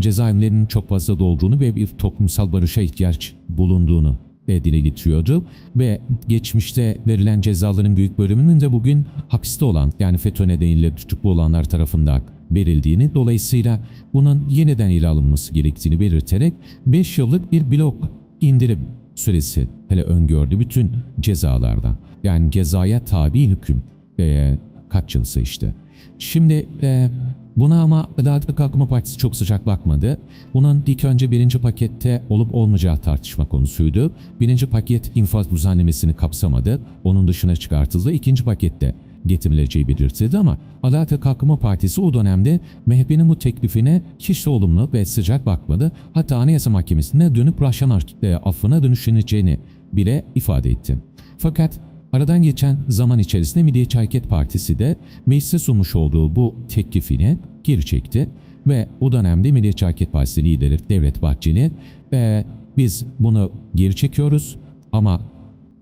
cezaevlerinin çok fazla dolduğunu ve bir toplumsal barışa ihtiyaç bulunduğunu e, dile getiriyordu. Ve geçmişte verilen cezaların büyük bölümünün de bugün hapiste olan yani FETÖ nedeniyle tutuklu olanlar tarafından verildiğini dolayısıyla bunun yeniden ele alınması gerektiğini belirterek 5 yıllık bir blok indirim süresi hele öngördü bütün cezalardan. Yani cezaya tabi hüküm e, kaç yılsa işte. Şimdi e, buna ama Adalet Kalkınma Partisi çok sıcak bakmadı. Bunun ilk önce birinci pakette olup olmayacağı tartışma konusuydu. Birinci paket infaz düzenlemesini kapsamadı. Onun dışına çıkartıldı. İkinci pakette getirileceği belirtildi ama Adalet ve Kalkınma Partisi o dönemde MHP'nin bu teklifine hiç de olumlu ve sıcak bakmadı. Hatta Anayasa Mahkemesi'ne dönüp Rahşan e, affına dönüşüleceğini bile ifade etti. Fakat aradan geçen zaman içerisinde Milliyetçi Hareket Partisi de meclise sunmuş olduğu bu teklifini geri çekti ve o dönemde Milliyetçi Hareket Partisi lideri Devlet Bahçeli e, biz bunu geri çekiyoruz ama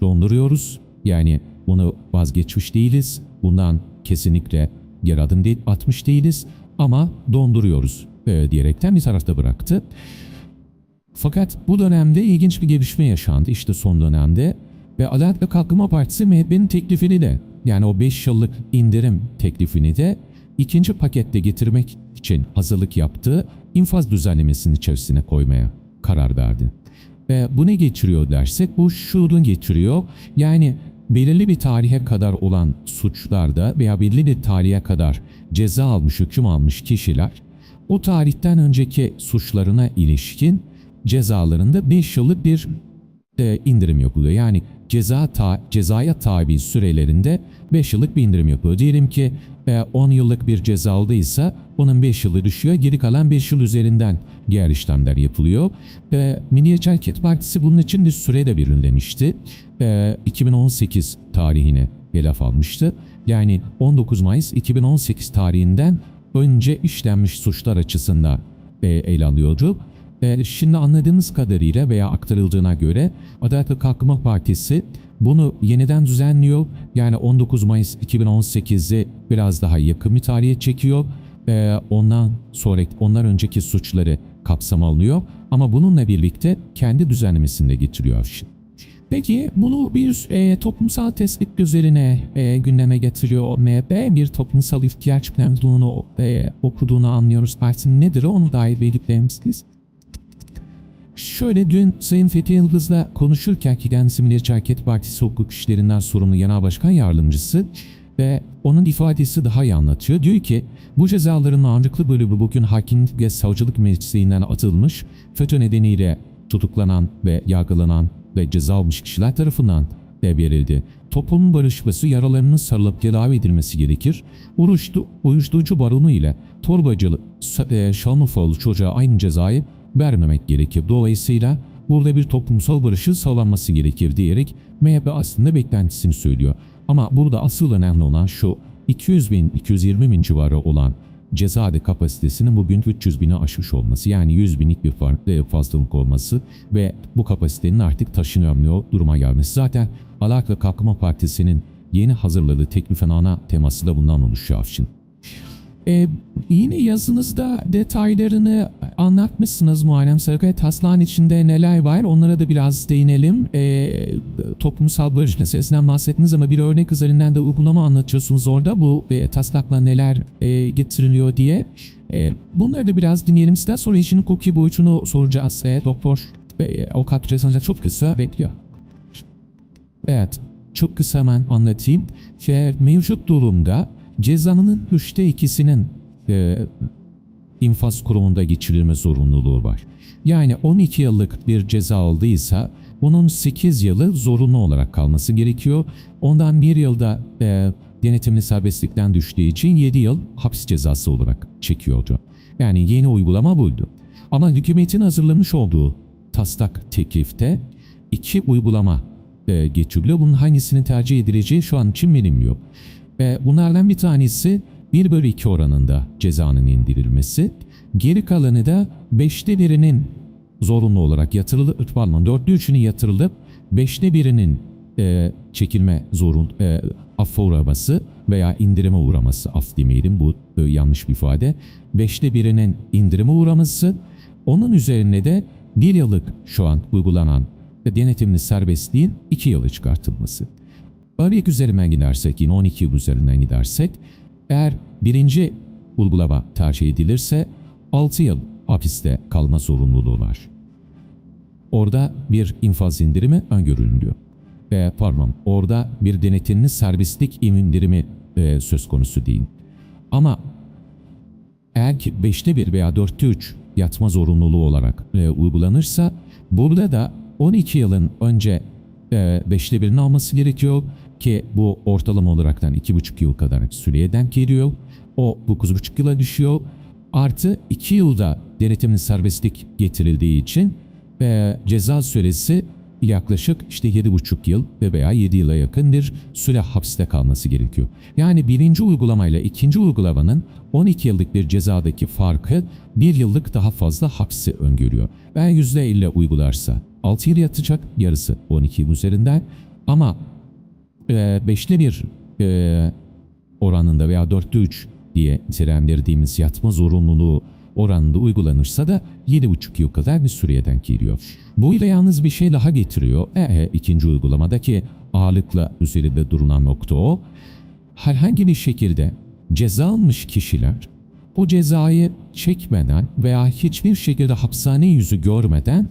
donduruyoruz. Yani bunu vazgeçmiş değiliz. Bundan kesinlikle geri adım değil, atmış değiliz ama donduruyoruz e, diyerekten bir tarafta bıraktı. Fakat bu dönemde ilginç bir gelişme yaşandı işte son dönemde ve Adalet ve Kalkınma Partisi MHP'nin teklifini de yani o 5 yıllık indirim teklifini de ikinci pakette getirmek için hazırlık yaptığı infaz düzenlemesinin içerisine koymaya karar verdi. Ve bu ne getiriyor dersek bu şunu getiriyor. Yani belirli bir tarihe kadar olan suçlarda veya belirli bir tarihe kadar ceza almış, hüküm almış kişiler o tarihten önceki suçlarına ilişkin cezalarında 5 yıllık bir e, indirim yapılıyor. Yani ceza ta, cezaya tabi sürelerinde 5 yıllık bir indirim yapılıyor. Diyelim ki e, 10 yıllık bir ceza aldıysa onun 5 yılı düşüyor. Geri kalan 5 yıl üzerinden diğer işlemler yapılıyor. E, Milliyetçi Hareket Partisi bunun için bir süre de belirlemişti. E, 2018 tarihine laf almıştı. Yani 19 Mayıs 2018 tarihinden önce işlenmiş suçlar açısından e, ele alıyordu. E, şimdi anladığımız kadarıyla veya aktarıldığına göre Adalet ve Kalkınma Partisi bunu yeniden düzenliyor. Yani 19 Mayıs 2018'i biraz daha yakın bir tarihe çekiyor. E, ondan sonra ondan önceki suçları kapsam alınıyor. Ama bununla birlikte kendi düzenlemesini de getiriyor. Peki bunu bir e, toplumsal tespit üzerine e, gündeme getiriyor MHP. Bir toplumsal ihtiyaç planını e, okuduğunu anlıyoruz. Partinin nedir onu dair belirtler misiniz? Şöyle dün Sayın Fethi Yıldız'la konuşurken ki kendisi Milliyetçi Hareket Partisi hukuk işlerinden sorumlu genel başkan yardımcısı ve onun ifadesi daha iyi anlatıyor. Diyor ki bu cezaların ağırlıklı bölümü bugün hakimlik ve savcılık mesleğinden atılmış, FETÖ nedeniyle tutuklanan ve yargılanan ve ceza almış kişiler tarafından de verildi. Toplumun barışması yaralarının sarılıp tedavi edilmesi gerekir. Uyuştu, uyuşturucu baronu ile torbacılı e, Şanlıurfalı çocuğa aynı cezayı vermemek gerekir. Dolayısıyla burada bir toplumsal barışın sağlanması gerekir diyerek MHP aslında beklentisini söylüyor. Ama burada asıl önemli olan şu 200 bin, 220 bin civarı olan cezaevi kapasitesinin bugün 300 bini aşmış olması yani 100 binlik bir farklı fazlalık olması ve bu kapasitenin artık taşınamıyor duruma gelmesi. Zaten Adalet ve Kalkınma Partisi'nin yeni hazırladığı teklifin ana teması da bundan oluşuyor şimdi. Ee, yine yazınızda detaylarını anlatmışsınız Muharrem Sarıkaya. Taslağın içinde neler var onlara da biraz değinelim. Ee, toplumsal barış meselesinden bahsettiniz ama bir örnek üzerinden de uygulama anlatıyorsunuz orada. Bu e, taslakla neler e, getiriliyor diye. E, bunları da biraz dinleyelim sizden. Sonra işin hukuki boyutunu soracağız. E, doktor e, avukat Rezan çok kısa bekliyor. Evet, çok kısa hemen anlatayım. Şey, mevcut durumda cezanın üçte ikisinin e, infaz kurumunda geçirilme zorunluluğu var. Yani 12 yıllık bir ceza aldıysa bunun 8 yılı zorunlu olarak kalması gerekiyor. Ondan bir yılda e, denetimli serbestlikten düştüğü için 7 yıl hapis cezası olarak çekiyordu. Yani yeni uygulama buydu. Ama hükümetin hazırlamış olduğu taslak teklifte iki uygulama e, geçiriliyor. Bunun hangisinin tercih edileceği şu an için bilinmiyor. Ve bunlardan bir tanesi 1 bölü 2 oranında cezanın indirilmesi. Geri kalanı da 5'te birinin zorunlu olarak yatırılıp, pardon 4'te 3'ünün yatırılıp 5'te birinin e, çekilme zorun, e, affa uğraması veya indirime uğraması, af demeyelim bu e, yanlış bir ifade. Beşte birinin indirime uğraması, onun üzerine de bir yıllık şu an uygulanan denetimli serbestliğin iki yılı çıkartılması. Örnek üzerinden gidersek yine 12 yıl üzerinden gidersek eğer birinci uygulama tercih edilirse 6 yıl hapiste kalma zorunluluğu var. Orada bir infaz indirimi öngörülüyor. E, pardon orada bir denetimli serbestlik indirimi e, söz konusu değil. Ama eğer ki 5'te 1 veya 4'te 3 yatma zorunluluğu olarak e, uygulanırsa burada da 12 yılın önce e, 5'te 1'ini alması gerekiyor ki bu ortalama olaraktan 2,5 yıl kadar süreye denk geliyor. O 9,5 yıla düşüyor. Artı 2 yılda denetimli serbestlik getirildiği için e, ceza süresi yaklaşık işte 7,5 yıl ve veya 7 yıla yakın bir süre hapiste kalması gerekiyor. Yani birinci uygulamayla ikinci uygulamanın 12 yıllık bir cezadaki farkı 1 yıllık daha fazla hapsi öngörüyor. Ve %50 uygularsa 6 yıl yatacak yarısı 12 yıl üzerinden ama e, beşli bir e, oranında veya dörtte üç diye nitelendirdiğimiz yatma zorunluluğu oranında uygulanırsa da 7,5 yıl kadar bir süreye denk geliyor. Bu ile yalnız bir şey daha getiriyor. E, e, ikinci uygulamadaki ağırlıkla üzerinde durulan nokta o. Herhangi bir şekilde ceza almış kişiler o cezayı çekmeden veya hiçbir şekilde hapishane yüzü görmeden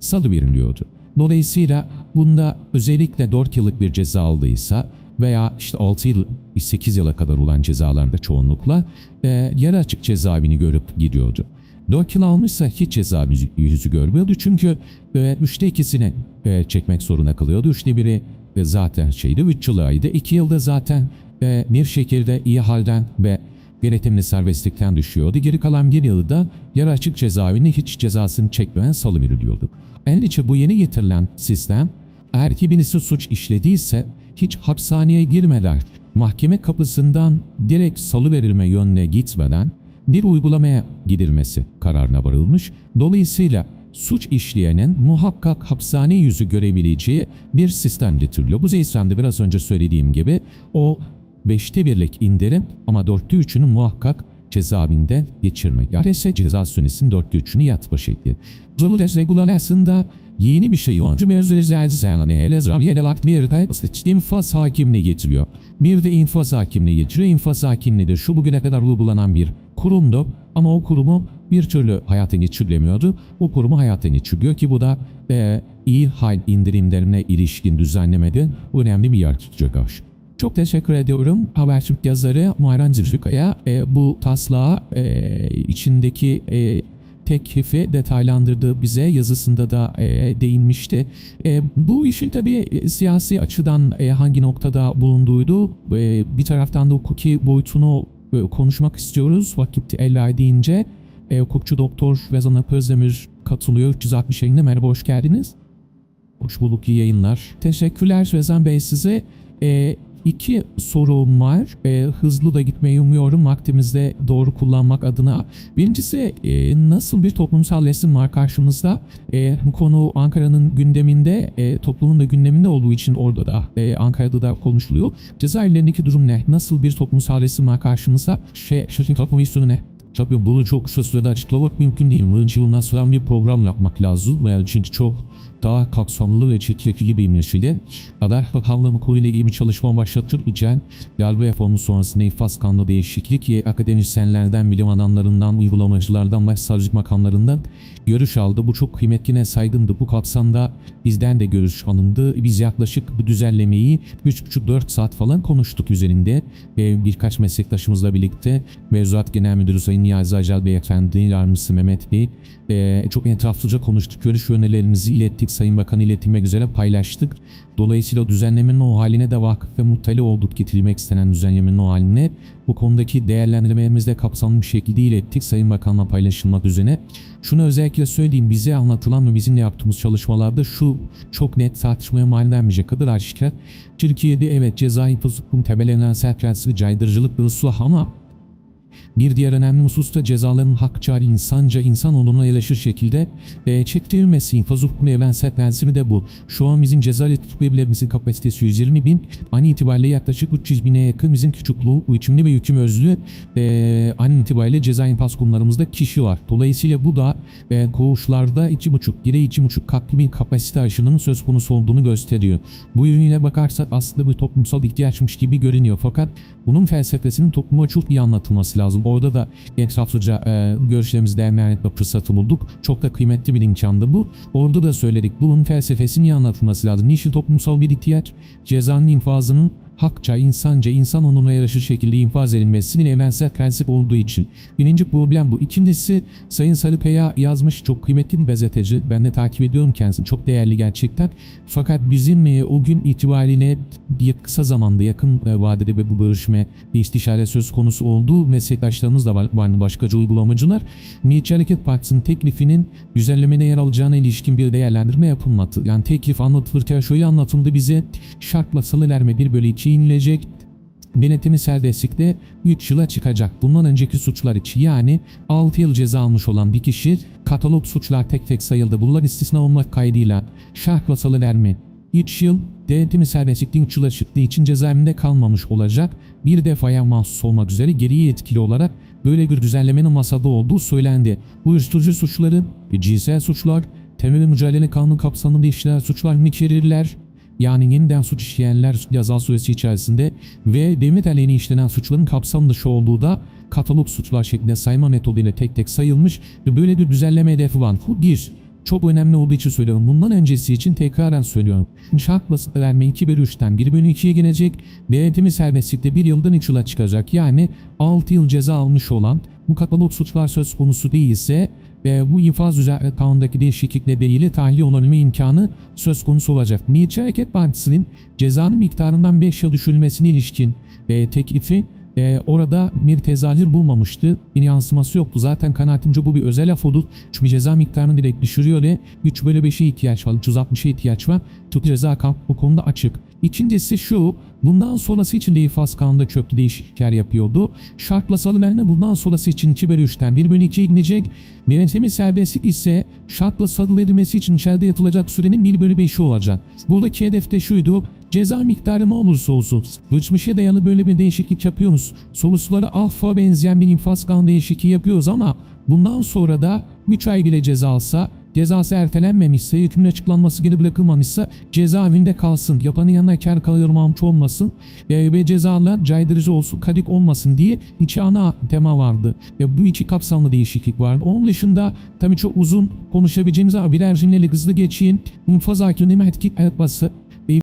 salı veriliyordu. Dolayısıyla bunda özellikle 4 yıllık bir ceza aldıysa veya işte 6 yıl 8 yıla kadar olan cezalarda çoğunlukla e, yarı açık cezaevini görüp gidiyordu. 4 yıl almışsa hiç ceza yüzü, görmüyordu çünkü e, üçte ikisini e, çekmek zorunda kalıyordu. Üçte biri e, zaten şeydi 3 yılaydı. 2 yılda zaten e, bir şekilde iyi halden ve denetimli serbestlikten düşüyordu. Geri kalan bir yılı da yarı açık cezaevini hiç cezasını çekmeyen salıveriliyordu. Endişe bu yeni getirilen sistem eğer ki birisi suç işlediyse hiç hapishaneye girmeden mahkeme kapısından direkt salı verilme yönüne gitmeden bir uygulamaya gidilmesi kararına varılmış. Dolayısıyla suç işleyenin muhakkak hapishane yüzü görebileceği bir sistem getiriliyor. Bu sistemde biraz önce söylediğim gibi o beşte birlik indirim ama dörtte üçünü muhakkak cezaevinde geçirmek. Yani ise ceza süresinin dörtte üçünü yatma şekli. Zulüles regulasyonda yeni bir şey var. Mevzulezelzane elezram yerelak bir de infaz hakimliği getiriyor. Bir de infaz hakimliği getiriyor. İnfaz hakimliği de şu bugüne kadar uygulanan bir kurumdu ama o kurumu bir türlü hayata geçirilemiyordu. O kurumu hayata geçiriyor ki bu da e, iyi hal indirimlerine ilişkin düzenlemede önemli bir yer tutacak. Çok teşekkür ediyorum Habertürk yazarı Muharrem Zülfikaya e, bu taslağı e, içindeki e, teklifi detaylandırdığı bize yazısında da e, değinmişti. E, bu işin tabii e, siyasi açıdan e, hangi noktada bulunduğuydu e, bir taraftan da hukuki boyutunu e, konuşmak istiyoruz vakit el deyince. E, hukukçu doktor Vezan Özdemir katılıyor. 360 yayında merhaba hoş geldiniz. Hoş bulduk iyi yayınlar. Teşekkürler Vezan Bey size. E, İki sorum var. E, hızlı da gitmeyi umuyorum vaktimizde doğru kullanmak adına. Birincisi e, nasıl bir toplumsal resim var karşımızda? E, konu Ankara'nın gündeminde, e, toplumun da gündeminde olduğu için orada da e, Ankara'da da konuşuluyor. Cezaevlerindeki durum ne? Nasıl bir toplumsal resim var karşımızda? Şey, şaşırtıcı toplum ne? Tabii bunu çok kısa sürede açıklamak mümkün değil. Bunun için bundan sonra bir program yapmak lazım. Yani çünkü çok daha kapsamlı ve çekici bir nesilde Adalet Bakanlığı konuyla ilgili çalışma başlatırken yargı reformu sonrasında infaz kanunu değişiklik akademisyenlerden, bilim adamlarından, uygulamacılardan ve savcılık makamlarından görüş aldı. Bu çok kıymetline saygındı. Bu kapsamda bizden de görüş alındı. Biz yaklaşık bu düzenlemeyi 3,5-4 saat falan konuştuk üzerinde. Ve birkaç meslektaşımızla birlikte Mevzuat Genel Müdürü Sayın Niyazi Acal Beyefendi, Yardımcısı Mehmet Bey e, çok etraflıca konuştuk. Görüş önerilerimizi ilettik. Sayın Bakan iletilmek üzere paylaştık. Dolayısıyla düzenlemenin o haline de vakıf ve muttali olduk getirilmek istenen düzenlemenin o haline. Bu konudaki değerlendirmelerimizde kapsamlı bir şekilde ilettik Sayın Bakan'la paylaşılmak üzere. Şunu özellikle söyleyeyim bize anlatılan ve bizimle yaptığımız çalışmalarda şu çok net tartışmaya mal edilmeyecek kadar aşikar. Türkiye'de evet ceza infaz hukukunun temellerinden sertlensi caydırıcılık ıslah ama Bir diğer önemli husus da cezaların hakça, insanca, insan olumuna yerleşir şekilde e, çektirilmesi. İnfaz hukukun evrensel prensibi de bu. Şu an bizim ceza tutuklayabilemizin kapasitesi 120 bin. An itibariyle yaklaşık 300 bine yakın bizim küçüklüğü, hükümlü ve yüküm özlü e, an itibariyle ceza infaz kurumlarımızda kişi var. Dolayısıyla bu da e, koğuşlarda 2,5, gire 2,5 katlı bir kapasite aşının söz konusu olduğunu gösteriyor. Bu yönüyle bakarsak aslında bir toplumsal ihtiyaçmış gibi görünüyor. Fakat bunun felsefesinin topluma çok iyi anlatılması lazım. Orada da etraflıca e, görüşlerimizi değerlendirme fırsatı bulduk. Çok da kıymetli bir imkandı bu. Orada da söyledik. Bunun felsefesinin iyi anlatılması lazım. Niçin toplumsal bir ihtiyaç? Cezanın infazının hakça, insanca, insan onuruna yaraşır şekilde infaz edilmesinin evrensel prensip olduğu için. Birinci problem bu. İkincisi Sayın Sarıkaya yazmış çok kıymetli bir gazeteci. Ben de takip ediyorum kendisini. Çok değerli gerçekten. Fakat bizim e, o gün itibariyle bir kısa zamanda yakın e, vadede ve bu görüşme bir istişare söz konusu olduğu meslektaşlarımız da var. var başkaca uygulamacılar. Milliyetçi Hareket Partisi'nin teklifinin düzenlemede yer alacağına ilişkin bir değerlendirme yapılmadı. Yani teklif anlatılırken şöyle anlatıldı bize şartla salıverme 1 bölü 2 inilecek. Denetimi serbestlikte 3 yıla çıkacak. Bundan önceki suçlar için yani 6 yıl ceza almış olan bir kişi katalog suçlar tek tek sayıldı. Bunlar istisna olmak kaydıyla şartla salıverme 3 yıl denetimi serbestlikten 3 yıla çıktığı için cezaevinde kalmamış olacak. Bir defaya mahsus olmak üzere geriye etkili olarak böyle bir düzenlemenin masada olduğu söylendi. Uyuşturucu suçları ve cinsel suçlar temel mücadele kanunu kapsamında işlenen suçlar mı içerirler? Yani yeniden suç işleyenler ceza süresi içerisinde ve devlet aleyhine işlenen suçların kapsam dışı olduğu da katalog suçlar şeklinde sayma metoduyla tek tek sayılmış ve böyle bir düzenleme hedefi var. Bu bir. Çok önemli olduğu için söylüyorum. Bundan öncesi için tekraren söylüyorum. Şart basit verme 2 bölü 3'ten 1 bölü 2'ye gelecek. Denetimi serbestlikte 1 yıldan 3 yıla çıkacak. Yani 6 yıl ceza almış olan bu katalog suçlar söz konusu değilse ve bu infaz üzerine kanundaki değişiklik nedeniyle tahliye olabilme imkanı söz konusu olacak. Milliyetçi Hareket Partisi'nin cezanın miktarından 5 yıl düşürülmesine ilişkin e, teklifi e, orada bir tezahür bulmamıştı. Bir yansıması yoktu. Zaten kanaatimce bu bir özel af olur. Çünkü ceza miktarını direkt düşürüyor ve 3 bölü 5'e ihtiyaç var. 360'a ihtiyaç var. Türk Ceza Kanunu bu konuda açık. İkincisi şu, bundan sonrası için de infaz kanunda köklü değişiklikler yapıyordu. Şartla salıverme bundan sonrası için 2 bölü 3'ten 1 bölü 2'ye gidecek. Yönetimi serbestlik ise şartla salıverilmesi için içeride yatılacak sürenin 1 bölü 5'i olacak. Buradaki hedef de şuydu, Ceza miktarı ne olursa olsun geçmişe dayalı böyle bir değişiklik yapıyoruz. Sonuçları alfa benzeyen bir infaz kanunu değişikliği yapıyoruz ama bundan sonra da 3 ay bile ceza alsa cezası ertelenmemişse, hükmün açıklanması geri bırakılmamışsa cezaevinde kalsın. Yapanın yanına kar kalırmamış olmasın e, ve cezalar caydırıcı olsun, kadik olmasın diye iki ana tema vardı. Ve bu iki kapsamlı değişiklik vardı. Onun dışında tabii çok uzun konuşabileceğimiz ama birer cümleyle hızlı geçeyim. İnfaz hakimliği etki etmesi